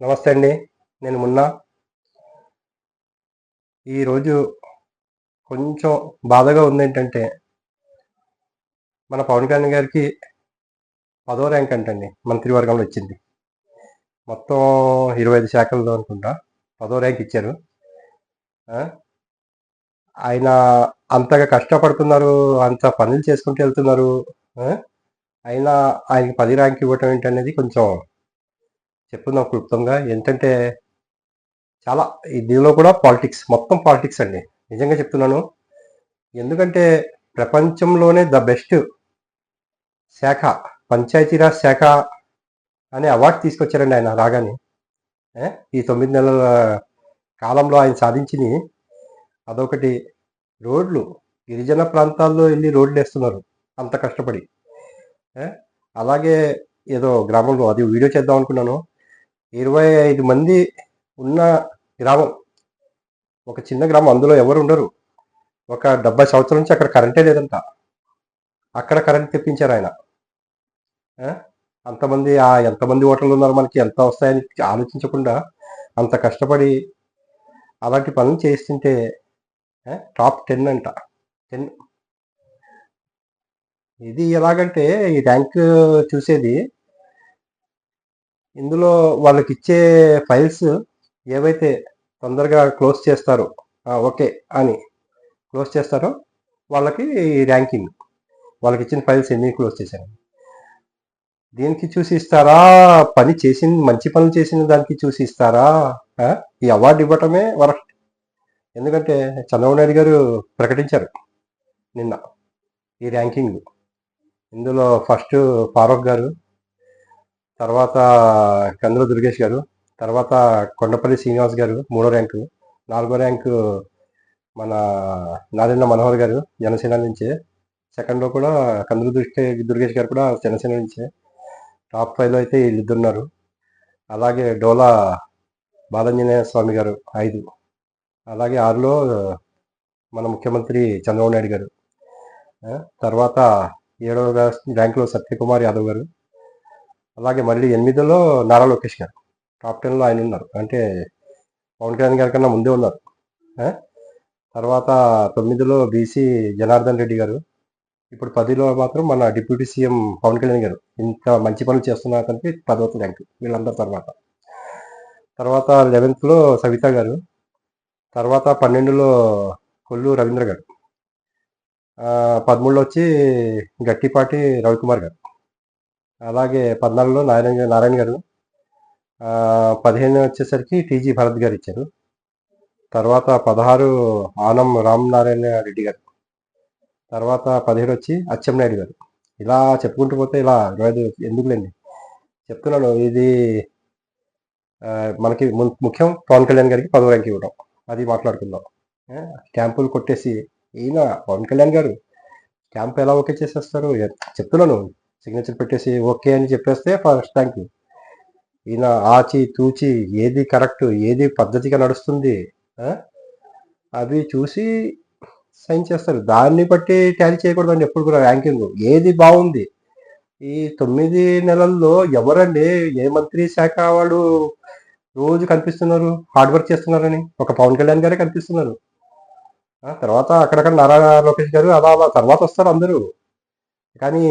నమస్తే అండి. నేను మున్నా. ఈరోజు కొంచెం బాధగా ఉంది ఏంటంటే మన పవన్ కళ్యాణ్ గారికి పదో ర్యాంక్ అంటండి మంత్రివర్గంలో వచ్చింది. మొత్తం ఇరవై ఐదు శాఖల్లో అనుకుంటా పదో ర్యాంక్ ఇచ్చారు. ఆయన అంతగా కష్టపడుతున్నారు అంత పనులు చేసుకుంటూ వెళ్తున్నారు. అయినా ఆయనకి పది ర్యాంక్ ఇవ్వటం ఏంటనేది కొంచెం చెప్తున్నాం క్లుప్తంగా. ఏంటంటే చాలా దీనిలో కూడా పాలిటిక్స్ మొత్తం పాలిటిక్స్ అండి. నిజంగా చెప్తున్నాను. ఎందుకంటే ప్రపంచంలోనే ద బెస్ట్ శాఖ పంచాయతీరాజ్ శాఖ అనే అవార్డు తీసుకొచ్చారండి ఆయన రాగానే. ఈ తొమ్మిది నెలల కాలంలో ఆయన సాధించింది అదొకటి. రోడ్లు గిరిజన ప్రాంతాల్లో వెళ్ళి రోడ్లు వేస్తున్నారు? అంత కష్టపడి. అలాగే ఏదో గ్రామంలో అది వీడియో చేద్దాం అనుకున్నాను. ఇరవై ఐదు మంది ఉన్న గ్రామం. ఒక చిన్న గ్రామం. అందులో ఎవరు ఉండరు. ఒక డెబ్బై సంవత్సరం నుంచి అక్కడ కరెంటే లేదంట. అక్కడ కరెంట్ తెప్పించారు ఆయన. అంతమంది ఆ ఎంతమంది ఓటర్లు ఉన్నారు మనకి? ఎంత వస్తాయని ఆలోచించకుండా అంత కష్టపడి అలాంటి పనులు చేస్తుంటే టాప్ టెన్ అంట. టెన్. ఇది ఎలాగంటే ఈ ర్యాంక్ చూసేది ఇందులో వాళ్ళకి ఇచ్చే ఫైల్స్ ఏవైతే తొందరగా క్లోజ్ చేస్తారో ఓకే అని క్లోజ్ చేస్తారో వాళ్ళకి ర్యాంకింగ్ వాళ్ళకి ఇచ్చిన ఫైల్స్ ఎన్ని క్లోజ్ చేశాను దీనికి చూసి ఇస్తారా? పని చేసిన మంచి పనులు చేసిన దానికి చూసి ఇస్తారా? ఈ అవార్డు ఇవ్వటమే వరస్ట్. ఎందుకంటే చంద్రబాబు నాయుడు గారు ప్రకటించారు నిన్న ఈ ర్యాంకింగ్. ఇందులో ఫస్ట్ ఫారూక్ గారు తర్వాత కందుల దుర్గేష్ గారు తర్వాత కొండపల్లి శ్రీనివాస్ గారు మూడో ర్యాంకు. నాలుగో ర్యాంకు మన నారాయణ మనోహర్ గారు జనసేన నుంచే. సెకండ్లో కూడా కందుల దుర్గే దుర్గేష్ గారు కూడా జనసేన నుంచే. టాప్ ఫైవ్లో అయితే వీళ్ళిద్దరు ఉన్నారు అలాగే డోలా బాలాంజనేయ స్వామి గారు ఐదు. అలాగే ఆరులో మన ముఖ్యమంత్రి చంద్రబాబు నాయుడు గారు. తర్వాత ఏడవ ర్యాంకులో సత్యకుమార్ యాదవ్ గారు. అలాగే మళ్ళీ ఎనిమిదిలో నారా లోకేష్ గారు. టాప్ టెన్లో ఆయన ఉన్నారు. అంటే పవన్ కళ్యాణ్ గారి కన్నా ముందే ఉన్నారు. తర్వాత తొమ్మిదిలో బీసీ జనార్దన్ రెడ్డి గారు. ఇప్పుడు పదిలో మాత్రం మన డిప్యూటీ సీఎం పవన్ కళ్యాణ్ గారు. ఇంత మంచి పనులు చేస్తున్న అతనికి పదవ ర్యాంక్ వీళ్ళందరి తర్వాత. తర్వాత లెవెన్త్లో సవిత గారు. తర్వాత పన్నెండులో కొల్లు రవీంద్ర గారు. పదమూడులో వచ్చి గట్టిపాటి రవికుమార్ గారు. అలాగే పద్నాలుగులో నారాయణ నారాయణ గారు పదిహేను వచ్చేసరికి టీజీ భరత్ గారు ఇచ్చారు. తర్వాత పదహారు ఆనం రామనారాయణ రెడ్డి గారు. తర్వాత పదిహేడు వచ్చి అచ్చెంనాయుడు గారు. ఇలా చెప్పుకుంటూ పోతే ఇలా ఇరవై ఐదు ఎందుకులేండి? చెప్తున్నాను ఇది మనకి ము- ముఖ్యం పవన్ కళ్యాణ్ గారికి పదవ ర్యాంక్ ఇవ్వడం. అది మాట్లాడుకుందాం. క్యాంపులు కొట్టేసి ఈయన పవన్ కళ్యాణ్ గారు? క్యాంప్ ఎలా ఓకే చేసేస్తారు? చెప్తున్నాను. సిగ్నేచర్ పెట్టేసి ఓకే అని చెప్పేస్తే ఫస్ట్ ర్యాంక్ ఈయన ఆచి తూచి ఏది కరెక్ట్ ఏది పద్ధతిగా నడుస్తుంది అవి చూసి సైన్ చేస్తారు. దాన్ని బట్టి ట్యాలీ చేయకూడదండి ఎప్పుడు కూడా ర్యాంకింగ్. ఏది బాగుంది? ఈ తొమ్మిది నెలల్లో ఎవరండి? ఏ మంత్రి శాఖ వాళ్ళు రోజు కనిపిస్తున్నారు? హార్డ్ వర్క్ చేస్తున్నారని? ఒక పవన్ కళ్యాణ్ గారే కనిపిస్తున్నారు. తర్వాత అక్కడక్కడ నారా లోకేష్ గారు అలా అలా తర్వాత వస్తారు అందరూ. కానీ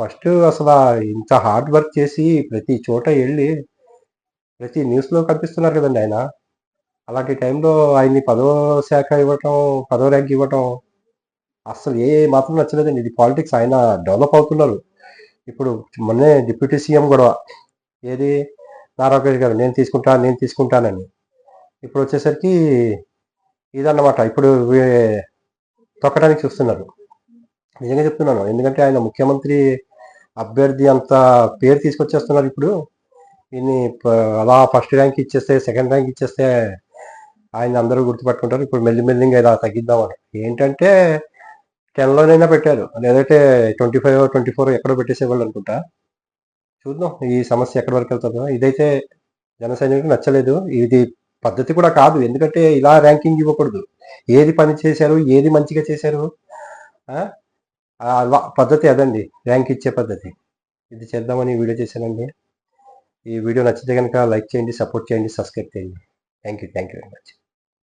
ఫస్ట్ అసలు ఇంత హార్డ్ వర్క్ చేసి ప్రతి చోట వెళ్ళి ప్రతి న్యూస్లో కనిపిస్తున్నారు కదండి ఆయన. అలాంటి టైంలో ఆయన్ని పదో శాఖ ఇవ్వటం పదో ర్యాంక్ ఇవ్వటం అసలు ఏ మాత్రం నచ్చలేదండి. ఇది పాలిటిక్స్ ఆయన డెవలప్ అవుతున్నారు. ఇప్పుడు మొన్నే డిప్యూటీ సీఎం గొడవ. ఏది? నారా గారు నేను తీసుకుంటా నేను తీసుకుంటానని. ఇప్పుడు వచ్చేసరికి ఇదన్నమాట. ఇప్పుడు తొక్కడానికి చూస్తున్నారు. నిజంగా చెప్తున్నాను. ఎందుకంటే ఆయన ముఖ్యమంత్రి అభ్యర్థి అంత పేరు తీసుకొచ్చేస్తున్నారు ఇప్పుడు. ఈయన్ని ప- అలా ఫస్ట్ ర్యాంక్ ఇచ్చేస్తే సెకండ్ ర్యాంక్ ఇచ్చేస్తే ఆయన అందరూ గుర్తుపెట్టుకుంటారు. ఇప్పుడు మెల్లిమెల్లిగా ఇలా తగ్గిద్దామని. ఏంటంటే టెన్లోనైనా పెట్టారు. లేదంటే ట్వంటీ ఫైవ్ ట్వంటీ ఫోర్ ఎక్కడో పెట్టేసేవాళ్ళు అనుకుంటా. చూద్దాం ఈ సమస్య ఎక్కడి వరకు వెళ్తుందో. ఇదైతే జన సైనికులకు నచ్చలేదు. ఇది పద్ధతి కూడా కాదు. ఎందుకంటే ఇలా ర్యాంకింగ్ ఇవ్వకూడదు. ఏది పని చేశారు ఏది మంచిగా చేశారు పద్ధతి అదండి. ర్యాంక్ ఇచ్చే పద్ధతి. ఇది చేద్దామని వీడియో చేశానండి. ఈ వీడియో నచ్చితే కనుక లైక్ చేయండి సపోర్ట్ చేయండి సబ్స్క్రైబ్ చేయండి. Thank you thank you very much.